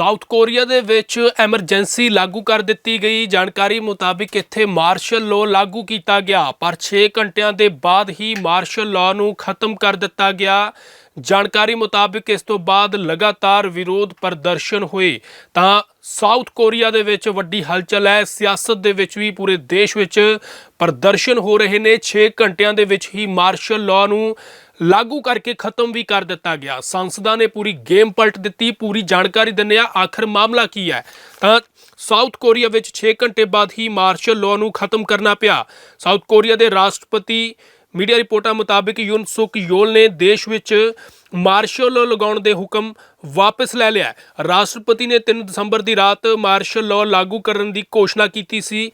South Korea ਦੇ ਵਿੱਚ emergency ਲਾਗੂ ਕਰ ਦਿੱਤੀ ਗਈ। ਜਾਣਕਾਰੀ ਮੁਤਾਬਿਕ ਇੱਥੇ ਮਾਰਸ਼ਲ ਲਾਅ ਲਾਗੂ ਕੀਤਾ ਗਿਆ, ਪਰ 6 ਘੰਟਿਆਂ ਦੇ ਬਾਅਦ ਹੀ ਮਾਰਸ਼ਲ ਲਾਅ ਨੂੰ ਖਤਮ ਕਰ ਦਿੱਤਾ ਗਿਆ। ਜਾਣਕਾਰੀ ਮੁਤਾਬਿਕ ਇਸ ਤੋਂ ਬਾਅਦ ਲਗਾਤਾਰ ਵਿਰੋਧ ਪ੍ਰਦਰਸ਼ਨ ਹੋਏ। ਤਾਂ ਸਾਊਥ ਕੋਰੀਆ ਦੇ ਵਿੱਚ ਵੱਡੀ ਹਲਚਲ ਹੈ। ਸਿਆਸਤ ਦੇ ਵਿੱਚ ਵੀ ਪੂਰੇ ਦੇਸ਼ ਵਿੱਚ ਪ੍ਰਦਰਸ਼ਨ ਹੋ ਰਹੇ ਨੇ। 6 ਘੰਟਿਆਂ ਦੇ ਵਿੱਚ ਹੀ ਮਾਰਸ਼ਲ ਲਾਅ ਨੂੰ ਲਾਗੂ ਕਰਕੇ ਖਤਮ ਵੀ ਕਰ ਦਿੱਤਾ ਗਿਆ। ਸੰਸਦਾਂ ਨੇ ਪੂਰੀ ਗੇਮ ਪਲਟ ਦਿੱਤੀ, ਪੂਰੀ ਜਾਣਕਾਰੀ ਦਿੰਦੇ ਆ, ਆਖਰ ਮਾਮਲਾ ਕੀ ਹੈ? ਤਾਂ ਸਾਊਥ ਕੋਰੀਆ ਵਿੱਚ 6 ਘੰਟੇ ਬਾਅਦ ਹੀ ਮਾਰਸ਼ਲ ਲਾਅ ਨੂੰ ਖਤਮ ਕਰਨਾ ਪਿਆ। ਸਾਊਥ ਕੋਰੀਆ ਦੇ ਰਾਸ਼ਟਰਪਤੀ ਮੀਡੀਆ ਰਿਪੋਰਟਾਂ ਮੁਤਾਬਕ ਯੂਨ ਸੁਕ ਯੋਲ ਨੇ ਦੇਸ਼ ਵਿੱਚ ਮਾਰਸ਼ਲ ਲਾਅ ਲਗਾਉਣ ਦੇ ਹੁਕਮ ਵਾਪਸ ਲੈ ਲਿਆ ਰਾਸ਼ਟਰਪਤੀ ਨੇ 3 ਦਸੰਬਰ ਦੀ ਰਾਤ ਮਾਰਸ਼ਲ ਲਾਅ ਲਾਗੂ ਕਰਨ ਦੀ ਘੋਸ਼ਣਾ ਕੀਤੀ ਸੀ,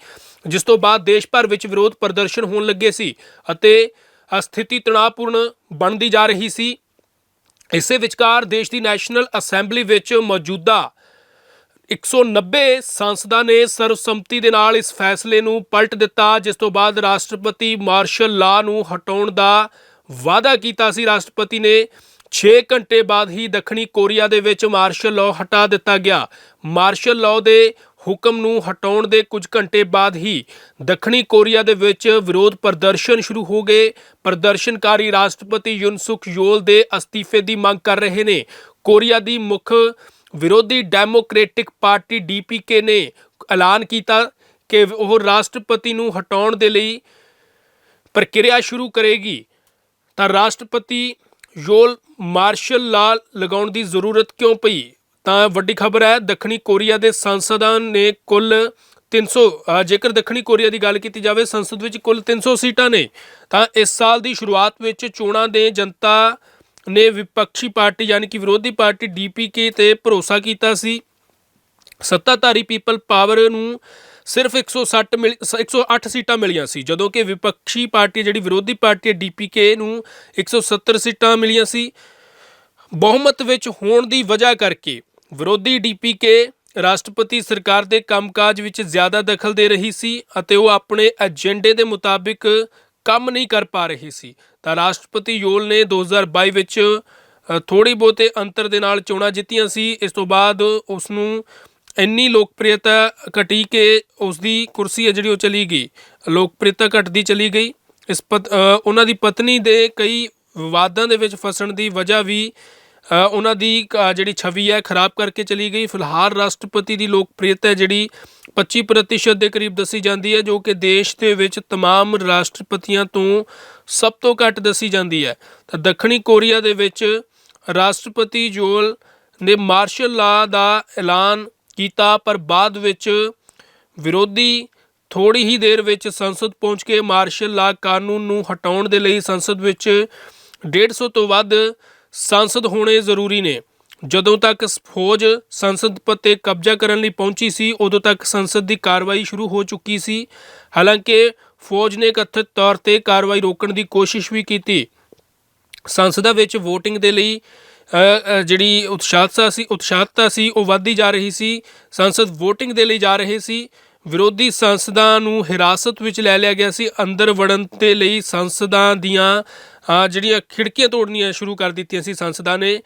ਜਿਸ ਤੋਂ ਬਾਅਦ ਦੇਸ਼ ਭਰ ਵਿੱਚ ਵਿਰੋਧ ਪ੍ਰਦਰਸ਼ਨ ਹੋਣ ਲੱਗੇ ਸੀ ਅਤੇ ਸਥਿਤੀ ਤਣਾਅਪੂਰਨ ਬਣਦੀ ਜਾ ਰਹੀ ਸੀ। ਇਸੇ ਵਿਚਕਾਰ ਦੇਸ਼ ਦੀ ਨੈਸ਼ਨਲ ਅਸੈਂਬਲੀ ਵਿੱਚ ਮੌਜੂਦਾ 190 ਸੰਸਦਾਂ ਨੇ ਸਰਵਸੰਮਤੀ ਦੇ ਨਾਲ ਇਸ ਫੈਸਲੇ ਨੂੰ ਪਲਟ ਦਿੱਤਾ, ਜਿਸ ਤੋਂ ਬਾਅਦ ਰਾਸ਼ਟਰਪਤੀ ਮਾਰਸ਼ਲ ਲਾਅ ਨੂੰ ਹਟਾਉਣ ਦਾ ਵਾਅਦਾ ਕੀਤਾ ਸੀ। ਰਾਸ਼ਟਰਪਤੀ ਨੇ 6 ਘੰਟੇ ਬਾਅਦ ਹੀ ਦੱਖਣੀ ਕੋਰੀਆ ਦੇ ਵਿੱਚ ਮਾਰਸ਼ਲ ਲਾਅ ਹਟਾ ਦਿੱਤਾ ਗਿਆ। ਮਾਰਸ਼ਲ ਲਾਅ ਦੇ ਹੁਕਮ ਨੂੰ ਹਟਾਉਣ ਦੇ ਕੁਝ ਘੰਟੇ ਬਾਅਦ ਹੀ ਦੱਖਣੀ ਕੋਰੀਆ ਦੇ ਵਿੱਚ ਵਿਰੋਧ ਪ੍ਰਦਰਸ਼ਨ ਸ਼ੁਰੂ ਹੋ ਗਏ। ਪ੍ਰਦਰਸ਼ਨਕਾਰੀ ਰਾਸ਼ਟਰਪਤੀ ਯੁਨਸੁਕ ਯੋਲ ਦੇ ਅਸਤੀਫੇ ਦੀ ਮੰਗ ਕਰ ਰਹੇ ਨੇ। ਕੋਰੀਆ ਦੀ ਮੁੱਖ ਵਿਰੋਧੀ ਡੈਮੋਕ੍ਰੈਟਿਕ ਪਾਰਟੀ ਡੀਪੀਕੇ ਨੇ ਐਲਾਨ ਕੀਤਾ ਕਿ ਉਹ ਰਾਸ਼ਟਰਪਤੀ ਨੂੰ ਹਟਾਉਣ ਦੇ ਲਈ ਪ੍ਰਕਿਰਿਆ ਸ਼ੁਰੂ ਕਰੇਗੀ। ਤਾਂ ਰਾਸ਼ਟਰਪਤੀ ਯੋਲ ਮਾਰਸ਼ਲ ਲਾ ਲਗਾਉਣ ਦੀ ਜ਼ਰੂਰਤ ਕਿਉਂ ਪਈ? ਤਾਂ ਵੱਡੀ ਖਬਰ ਹੈ ਦੱਖਣੀ ਕੋਰੀਆ ਦੇ ਸੰਸਦਾਂ ਨੇ ਕੁੱਲ 300 ਅ, ਜੇਕਰ ਦੱਖਣੀ ਕੋਰੀਆ ਦੀ ਗੱਲ ਕੀਤੀ ਜਾਵੇ ਸੰਸਦ ਵਿੱਚ ਕੁੱਲ 300 ਸੀਟਾਂ ਨੇ ਤਾਂ ਇਸ ਸਾਲ ਦੀ ਸ਼ੁਰੂਆਤ ਵਿੱਚ ਚੋਣਾਂ ਦੇ ਜਨਤਾ ਨੇ ਵਿਪਕਸ਼ੀ ਪਾਰਟੀ ਯਾਨੀ ਕਿ ਵਿਰੋਧੀ ਪਾਰਟੀ ਡੀਪੀਕੇ ਤੇ ਭਰੋਸਾ ਕੀਤਾ ਸੀ। ਸੱਤਾਧਾਰੀ ਪੀਪਲ ਪਾਵਰ ਨੂੰ ਸਿਰਫ 160 ਮਿਲ- ਸ- 108 ਸੀਟਾਂ ਮਿਲੀਆਂ ਸੀ ਜਦੋਂ ਕਿ ਵਿਪਕਸ਼ੀ ਪਾਰਟੀ ਜਿਹੜੀ ਵਿਰੋਧੀ ਪਾਰਟੀ ਹੈ ਡੀਪੀਕੇ ਨੂੰ 170 ਸੀਟਾਂ ਮਿਲੀਆਂ ਸੀ। ਬਹੁਮਤ ਵਿੱਚ ਹੋਣ ਦੀ ਵਜ੍ਹਾ ਕਰਕੇ ਵਿਰੋਧੀ ਡੀਪੀਕੇ ਰਾਸ਼ਟਰਪਤੀ ਸਰਕਾਰ ਦੇ ਕੰਮਕਾਜ ਵਿੱਚ ਜ਼ਿਆਦਾ ਦਖਲ ਦੇ ਰਹੀ ਸੀ ਅਤੇ ਉਹ ਆਪਣੇ ਏਜੰਡੇ ਦੇ ਮੁਤਾਬਿਕ ਕੰਮ ਨਹੀਂ ਕਰ ਪਾ ਰਹੀ ਸੀ। ਤਾਂ ਰਾਸ਼ਟਰਪਤੀ ਯੋਲ ਨੇ 2022 ਵਿੱਚ ਅ, ਥੋੜੀ ਬਹੁਤੇ ਅੰਤਰ ਦੇ ਨਾਲ ਚੋਣਾਂ ਜਿੱਤੀਆਂ ਸੀ। ਇਸ ਤੋਂ ਬਾਅਦ ਉਸ ਨੂੰ ਇੰਨੀ ਲੋਕਪ੍ਰਿਯਤਾ ਘਟੀ ਕਿ ਉਸ ਦੀ ਕੁਰਸੀ ਹੈ ਜਿਹੜੀ ਉਹ ਚਲੀ ਗਈ। ਲੋਕਪ੍ਰਿਯਤਾ ਘਟਦੀ ਚਲੀ ਗਈ। ਇਸ ਪਤ ਉਹਨਾਂ ਦੀ ਪਤਨੀ ਦੇ ਕਈ ਵਿਵਾਦਾਂ ਦੇ ਵਿੱਚ ਫਸਣ ਦੀ ਵਜ੍ਹਾ ਵੀ ਉਹਨਾਂ ਦੀ ਅ, ਜਿਹੜੀ ਛਵੀ ਹੈ ਖਰਾਬ ਕਰਕੇ ਚਲੀ ਗਈ ਫਿਲਹਾਲ ਰਾਸ਼ਟਰਪਤੀ ਦੀ ਲੋਕਪ੍ਰਿਯਤਾ ਹੈ ਜਿਹੜੀ 25% ਦੇ ਕਰੀਬ ਦੱਸੀ ਜਾਂਦੀ ਹੈ ਜੋ ਕਿ ਦੇਸ਼ ਦੇ ਵਿੱਚ तमाम ਰਾਸ਼ਟਰਪਤੀਆਂ ਤੋਂ ਸਭ ਤੋਂ ਘੱਟ ਦੱਸੀ ਜਾਂਦੀ ਹੈ ਤਾਂ ਦੱਖਣੀ ਕੋਰੀਆ ਦੇ ਵਿੱਚ ਰਾਸ਼ਟਰਪਤੀ ਜੋਲ ਨੇ ਮਾਰਸ਼ਲ ਲਾਅ ਦਾ ਐਲਾਨ ਕੀਤਾ ਪਰ ਬਾਅਦ ਵਿੱਚ ਵਿਰੋਧੀ ਥੋੜੀ ਹੀ ਦੇਰ ਵਿੱਚ ਸੰਸਦ ਪਹੁੰਚ ਕੇ ਮਾਰਸ਼ਲ ਲਾਅ ਕਾਨੂੰਨ ਨੂੰ ਹਟਾਉਣ ਦੇ ਲਈ ਸੰਸਦ ਵਿੱਚ 150 ਤੋਂ ਵੱਧ ਸੰਸਦ ਹੋਣੇ ਜ਼ਰੂਰੀ ਨੇ। ਜਦੋਂ ਤੱਕ ਫੌਜ ਸੰਸਦ ਪੱਤੇ ਕਬਜ਼ਾ ਕਰਨ ਲਈ ਪਹੁੰਚੀ ਸੀ, ਉਦੋਂ ਤੱਕ ਸੰਸਦ ਦੀ ਕਾਰਵਾਈ ਸ਼ੁਰੂ ਹੋ ਚੁੱਕੀ ਸੀ। ਹਾਲਾਂਕਿ ਫੌਜ ਨੇ ਕਥਿਤ ਤੌਰ ਤੇ ਕਾਰਵਾਈ ਰੋਕਣ ਦੀ ਕੋਸ਼ਿਸ਼ ਵੀ ਕੀਤੀ। ਸੰਸਦਾ ਵਿੱਚ VOTING ਦੇ ਲਈ ਜਿਹੜੀ ਉਤਸ਼ਾਹਤਾ ਸੀ ਉਤਸ਼ਾਹਤਾ ਸੀ, ਉਹ ਵੱਧਦੀ ਜਾ ਰਹੀ ਸੀ। ਸੰਸਦ VOTING ਦੇ ਲਈ ਜਾ ਰਹੇ ਸੀ। ਵਿਰੋਧੀ ਸੰਸਦਾਂ ਨੂੰ ਹਿਰਾਸਤ ਵਿੱਚ ਲੈ ਲਿਆ ਗਿਆ ਸੀ। ਅੰਦਰ ਵੜਨ ਦੇ ਲਈ ਸੰਸਦਾਂ ਦੀਆਂ ਜਿਹੜੀਆਂ ਖਿੜਕੀਆਂ ਤੋੜਨੀਆਂ ਸ਼ੁਰੂ ਕਰ ਦਿੱਤੀਆਂ ਸੀ ਸੰਸਦਾਂ ਨੇ।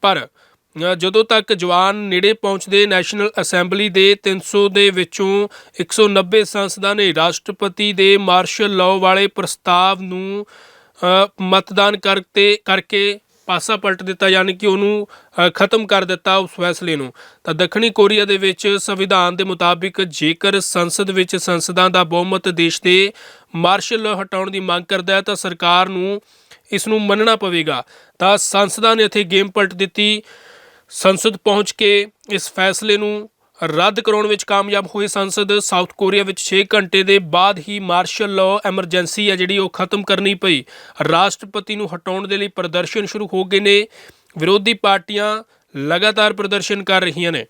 ਪਰ ਜਦੋਂ ਤੱਕ ਜਵਾਨ ਨੇੜੇ ਪਹੁੰਚਦੇ ਨੈਸ਼ਨਲ ਅਸੈਂਬਲੀ ਦੇ 300 ਦੇ ਵਿੱਚੋਂ 190 ਸੰਸਦਾਂ ਨੇ ਰਾਸ਼ਟਰਪਤੀ ਦੇ ਮਾਰਸ਼ਲ ਲਾਅ ਵਾਲੇ ਪ੍ਰਸਤਾਵ ਨੂੰ ਮਤਦਾਨ ਕਰਤੇ ਕਰਕੇ ਪਾਸਾ ਪਲਟ ਦਿੱਤਾ, ਯਾਨੀ ਕਿ ਉਹਨੂੰ ਖਤਮ ਕਰ ਦਿੱਤਾ ਉਸ ਫੈਸਲੇ ਨੂੰ। ਤਾਂ ਦੱਖਣੀ ਕੋਰੀਆ ਦੇ ਵਿੱਚ ਸੰਵਿਧਾਨ ਦੇ ਮੁਤਾਬਿਕ ਜੇਕਰ ਸੰਸਦ ਵਿੱਚ ਸੰਸਦਾਂ ਦਾ ਬਹੁਮਤ ਦੇਸ਼ ਦੇ ਮਾਰਸ਼ਲ ਹਟਾਉਣ ਦੀ ਮੰਗ ਕਰਦਾ ਹੈ ਤਾਂ ਸਰਕਾਰ ਨੂੰ ਇਸ ਨੂੰ ਮੰਨਣਾ ਪਵੇਗਾ। ਤਾਂ ਸੰਸਦਾਂ ਨੇ ਇੱਥੇ ਗੇਮ ਪਲਟ ਦਿੱਤੀ। ਸੰਸਦ ਪਹੁੰਚ ਕੇ ਇਸ ਫੈਸਲੇ ਨੂੰ ਰੱਦ ਕਰਾਉਣ ਵਿੱਚ ਕਾਮਯਾਬ ਹੋਏ ਸੰਸਦ ਸਾਊਥ ਕੋਰੀਆ ਵਿੱਚ 6 ਘੰਟੇ ਦੇ ਬਾਅਦ ਹੀ ਮਾਰਸ਼ਲ ਲਾਅ ਐਮਰਜੈਂਸੀ ਹੈ ਜਿਹੜੀ ਉਹ ਖਤਮ ਕਰਨੀ ਪਈ। ਰਾਸ਼ਟਰਪਤੀ ਨੂੰ ਹਟਾਉਣ ਦੇ ਲਈ ਪ੍ਰਦਰਸ਼ਨ ਸ਼ੁਰੂ ਹੋ ਗਏ ਨੇ। ਵਿਰੋਧੀ ਪਾਰਟੀਆਂ ਲਗਾਤਾਰ ਪ੍ਰਦਰਸ਼ਨ ਕਰ ਰਹੀਆਂ ਨੇ।